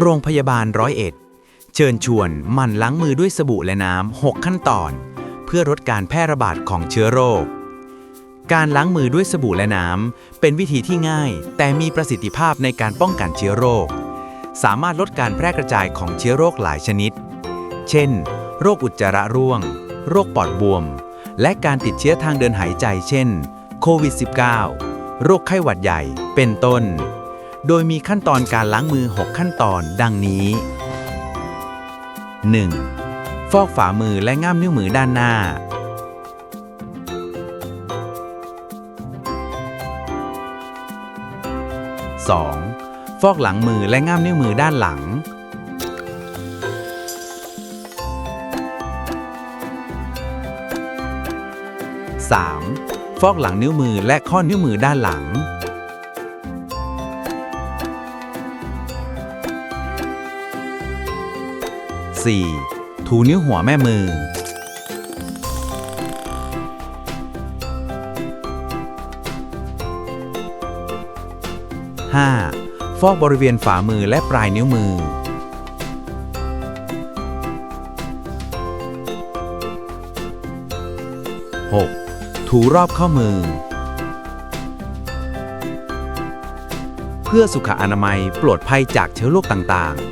โรงพยาบาลร้อยเอ็ด เชิญชวนหมั่นล้างมือด้วยสบู่และน้ำ 6 ขั้นตอน เพื่อลดการแพร่ระบาดของเชื้อโรค การล้างมือด้วยสบู่และน้ำ เป็นวิธีที่ง่าย แต่มีประสิทธิภาพในการป้องกันเชื้อโรค สามารถลดการแพร่กระจายของเชื้อโรคหลายชนิด เช่น โรคอุจจาระร่วง โรคปอดบวม และการติดเชื้อทางเดินหายใจ เช่น โควิด -19 โรคไข้หวัดใหญ่ เป็นต้น โดยมีขั้นตอนการล้างมือ 6 ขั้นตอนดังนี้ 1. ฟอกฝ่ามือและง่ามนิ้วมือด้านหน้า 2. ฟอกหลังมือและง่ามนิ้วมือด้านหลัง 3. ฟอกหลังนิ้วมือและข้อนิ้วมือด้านหลัง 4. ถูนิ้วหัวแม่มือ 5. ฟอกบริเวณฝ่ามือและปลายนิ้วมือ 6. ถูรอบข้อมือ เพื่อสุขอนามัยปลอดภัยจากเชื้อโรคต่างๆ